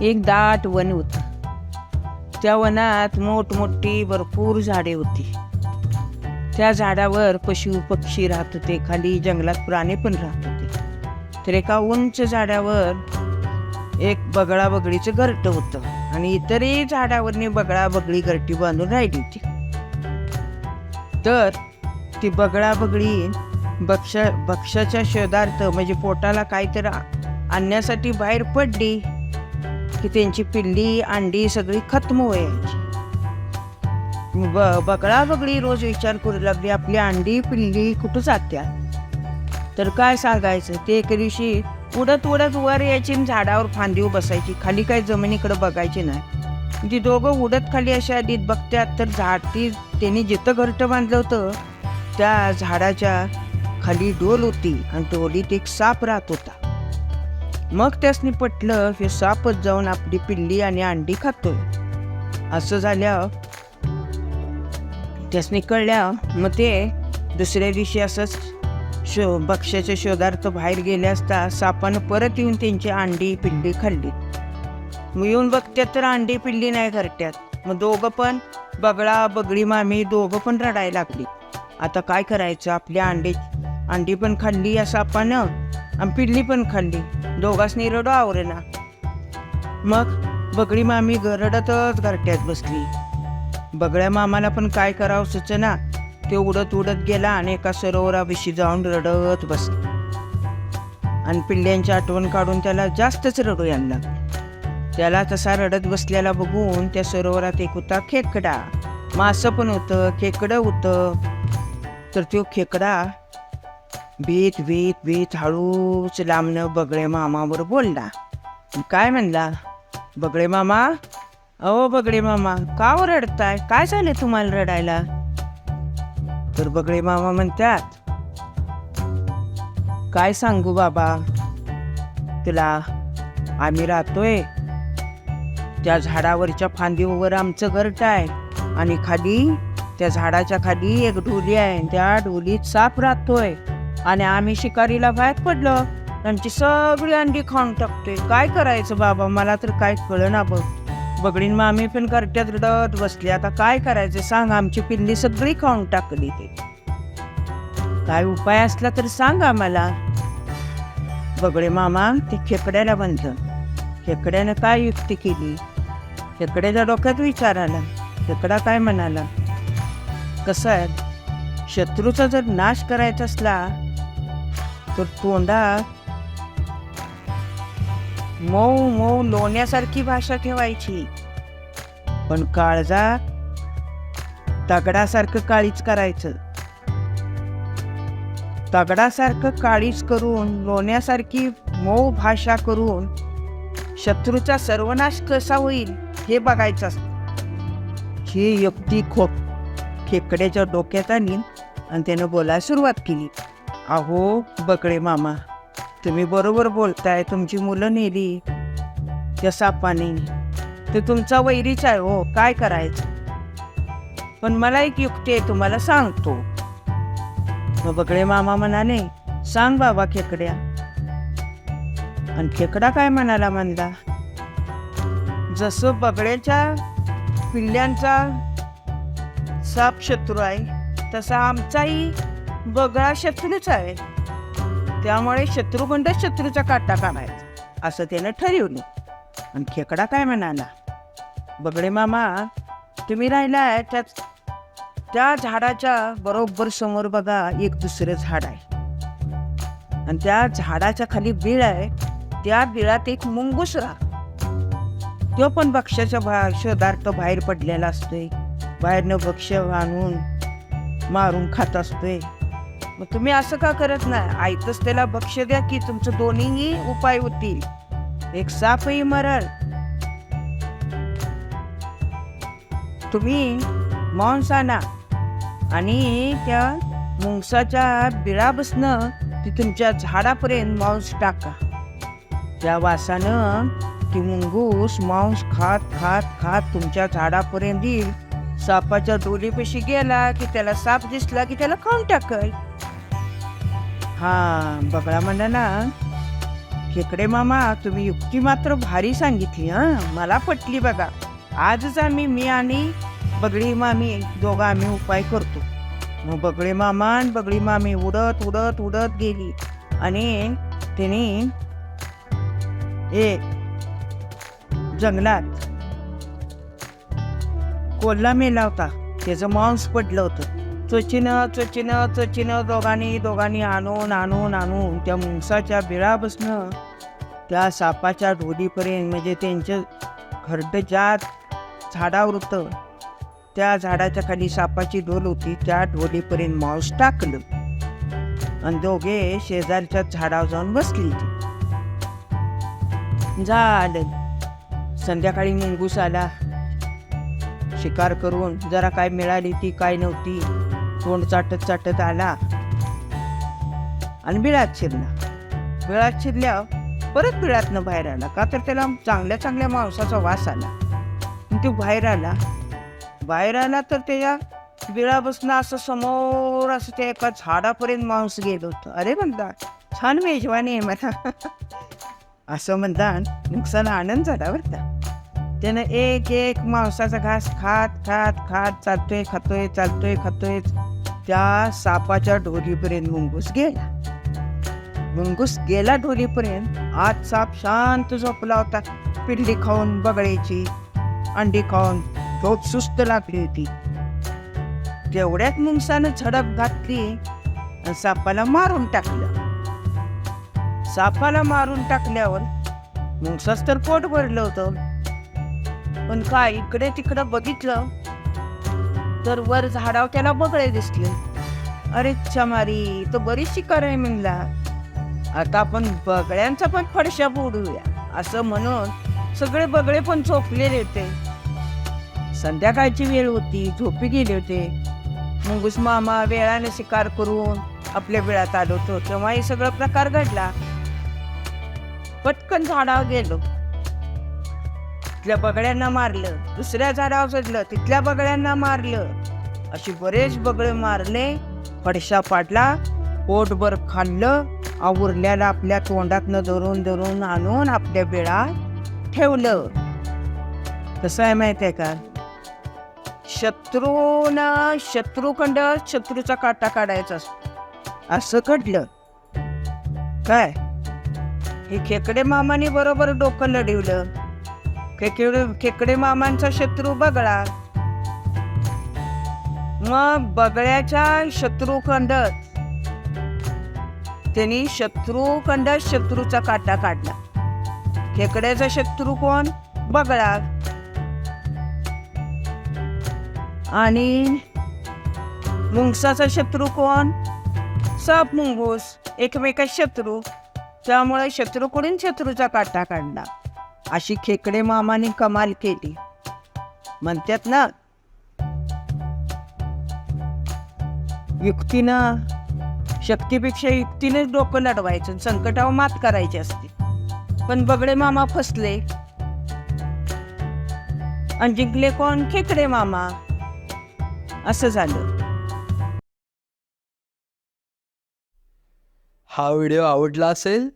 एक दाट वन होतं. त्या वनात मोठमोठी भरपूर झाडे होती. त्या झाडावर पशु पक्षी राहत होते खाली जंगलात प्राणी पण राहत होते. तर एका उंच झाडावर एक बगळा बगळीचं घरटं होतं आणि इतरही झाडावरने बगळा बगळी घरटी बांधून राहिली होती. तर ती बगळा बगळी बक्ष भक्ष्याच्या शोधार्थ म्हणजे पोटाला काहीतरी आणण्यासाठी बाहेर पडली. की त्यांची पिल्ली अंडी सगळी खत्म व्हायची ब बगळा बगळी रोज विचार करू लागली आपली अंडी पिल्ली कुठं जात्या? तर काय सांगायचं ते एके दिवशी उडत उडत वर यायची आणि झाडावर फांदीव बसायची. खाली काय जमिनीकडे बघायची नाही. ती दोघं उडत खाली अशा आधीत बघत्यात तर झाड ती त्यांनी जिथं घरटं बांधलं होतं त्या झाडाच्या खाली डोल होती आणि डोलीत एक साप राहत होता. मग त्यासनी पटलं हे सापच जाऊन आपली पिल्ली आणि अंडी खातोय. असं झाल्या त्यासनी कळल्या मग ते दुसऱ्या दिवशी असंच शो बक्ष्याच्या शोधार्थ बाहेर गेले असता सापानं परत येऊन त्यांची अंडी पिल्ली खाल्ली. मग येऊन बघत्यात तर अंडी पिल्ली नाही करत्यात मग दोघं पण बगळा बगळी मामी दोघं पण रडायला लागली. आता काय करायचं? आपली अंडी अंडी पण खाल्ली या सापानं आणि पिल्ली पण खाल्ली. दोघांसनी रडू आवरेना मग बगळी मामी ग- रडतच घरट्यात बसली. बगळ्या मामाला पण काय करावं सुचना. ते उडत उडत गेला आणि एका सरोवराविषयी जाऊन रडत बसला. आणि पिल्ल्यांची आठवण काढून त्याला जास्तच रडू यायला लागलं. त्याला तसा रडत बसलेला बघून त्या सरोवरात एक होता खेकडा. मासं पण होतं खेकडं होतं. तर तो खेकडा भीत भीत भीत हळूच लांबनं बगळे मामावर बोलला. काय म्हणला? बगळे मामा? अहो बगळे मामा का हो रडताय काय झालं तुम्हाला रडायला? तर बगळे मामा म्हणतात काय सांगू बाबा? तुला आम्ही राहतोय. त्या झाडावरच्या फांदीवर आमचं घरट आहे आणि खाली त्या झाडाच्या खाली एक ढोली आहे त्या ढोलीत साप राहतोय. आणि आम्ही शिकारीला बाहेर पडलो. त्यांची सगळी अंडी खाऊन टाकतोय. काय करायचं बाबा? मला तर काय कळना बघ. बगडीन मामी पण करट्यात रडत बसली. आता काय करायचं सांग? आमची पिल्ली सगळी खाऊन टाकली ते. काय उपाय असला तर सांग आम्हाला. बगडे मामा ते खेकड्याला बांधलं खेकड्यानं काय युक्ती केली? खेकड्याच्या डोक्यात विचार आला. खेकडा काय म्हणाला? कसं आहे? शत्रूचा जर नाश करायचा असला तर तोंडात मऊ मऊ लोण्यासारखी भाषा ठेवायची. पण काळजा तगडासारखं काळीच करायचं. तगडासारखं काळीच करून लोण्यासारखी मऊ भाषा करून शत्रूचा सर्वनाश कसा होईल हे बघायचं असतं. ही युक्ती खोप खेकड्याच्या डोक्यात आणीन आणि त्यानं बोलायला सुरुवात केली. अहो बकळे मामा तुम्ही बरोबर बोलताय तुमची मुलं नेली. त्या सापाने. ते तुमचा वैरीच आहे हो काय करायचं? पण मला एक युक्ती आहे तुम्हाला सांगतो. मग बकळे मामा म्हणाले सांग बाबा खेकड्या. आणि खेकडा काय म्हणाला म्हणला जसं बगड्याच्या पिल्ल्यांचा साप शत्रू आहे तसा आमचाही बगळा शत्रूच आहे. त्यामुळे शत्रुबंड शत्रूचा काटा काढायचा असं त्यानं ठरवलं. आणि खेकडा काय म्हणाला? बगडे मामा तुम्ही राहिलाय त्यात त्या झाडाच्या बरोबर समोर बघा एक दुसरं झाड आहे. आणि त्या झाडाच्या खाली बीळ आहे. त्या बिळात एक मुंगूस तो पण भक्ष्याच्या भा शोधार्थ बाहेर पडलेला असतोय. बाहेरनं भक्ष्य आणून मारून खात असतोय. मग तुम्ही असं का करत नाही? आयतच त्याला बक्ष द्या की तुमचं दोन्हीही उपाय होतील. एक सापही मरल. तुम्ही मांस आणा आणि त्या मुंगसाच्या बिळापासनं ती तुमच्या झाडापर्यंत मांस टाका. त्या वासानं ती मुंगूस मांस खात खात खात तुमच्या झाडापर्यंत येईल. सापाच्या डोलीपाशी गेला की त्याला साप दिसला की त्याला खाऊन टाकल. हा बगळा म्हणा ना खेकडे मामा तुम्ही युक्ती मात्र भारी सांगितली हा. मला पटली बघा. आजच आम्ही मी आणि बगळी मामी दोघं आम्ही उपाय करतो. मग बगळे मामा आणि बगळी मामी उडत उडत उडत गेली. आणि तिने एक जंगलात कोल्हा मेला होता. त्याचं मांस पडलं होतं. चोचीनं चोचीनं चोचीनं दोघांनी दोघांनी आणून आणून आणून त्या मुंगसाच्या बिळापासनं त्या सापाच्या ढोलीपर्यंत म्हणजे त्यांचं घरटं ज्या झाडावर होतं. त्या झाडाच्या खाली सापाची ढोल होती. त्या ढोलीपर्यंत मांस टाकलं. आणि दोघे शेजारच्या झाडावर जाऊन बसली. झालं. संध्याकाळी मुंगूस आला. शिकार करून जरा काय मिळाली ती काय नव्हती. तोंड चाटत चाटत आला. आणि बिळात शिरला. बिळात शिरल्यावर परत बिळातनं बाहेर आला. का तर त्याला चांगल्या चांगल्या मांसाचा वास आला. तो बाहेर आला. बाहेर आला तर त्याच्या बिळापासून असं समोर असं त्या एका झाडापर्यंत मांस गेलं होतं. अरे म्हणता छान मेजवानी आहे मला असं म्हणता नुकसान आनंद झाला बरं का. त्यानं एक एक मांसाचा घास खात खात खात चालतोय खातोय चालतोय खातोय त्या सापाच्या ढोलीपर्यंत मुंगूस गेला. मुंगूस गेला ढोलीपर्यंत आत साप शांत झोपला होता. पिल्ली खाऊन बगळ्याची अंडी खाऊन झोप सुस्त लागली होती. तेवढ्यात मुंगसानं झडप घातली सापाला मारून टाकलं. सापाला मारून टाकल्यावर मुंगसाच तर पोट भरलं होतं. पण काय इकडे तिकडं बघितलं तर वर झाडावर त्याला बगळे दिसले. अरे चमारी तो बरीच शिकार आहे म्हणला. आता आपण बगळ्यांचा पण फडशा बोडूया असं म्हणून सगळे बगळे पण झोपलेले होते. संध्याकाळची वेळ होती झोपी गेले होते. मुंगूस मामा वेळाने शिकार करून आपल्या वेळात आलो होतो. तेव्हा हे सगळं प्रकार घडला. पटकन झाडावर गेलो. तिथल्या बगड्यांना मारलं. दुसऱ्या झाडावर सजलं तिथल्या बगड्यांना मारलं. अशी बरेच बगळे मारले फडशा पाडला पोटभर खाल्लं आवरल्याला आपल्या तोंडातनं धरून धरून आणून आपल्या बेळात ठेवलं. कसं आहे माहिती आहे का? शत्रूना शत्रूखंड शत्रूचा काटा काढायचा असतो. असं घडलं. काय? हे खेकडे मामाने बरोबर डोकं लढवलं. खेकडे खेकडे मामांचा शत्रू बगळा मग बगळ्याच्या शत्रुखंड त्यांनी शत्रुखंडात शत्रूचा काटा काढला. खेकड्याचा शत्रू कोण? बगळा आणि मुंगसाचा शत्रू कोण? साप मुंगूस एकमेका शत्रू. त्यामुळे शत्रूकडून शत्रूचा काटा काढला. अशी खेकडे मामाने कमाल केली. म्हणतात ना युक्तीनं शक्तीपेक्षा युक्तीनेच डोकं लढवायचं संकटावर मात करायची असते. पण बगडे मामा फसले. आणि जिंकले कोण? खेकडे मामा. असं झालं. हा व्हिडिओ आवडला असेल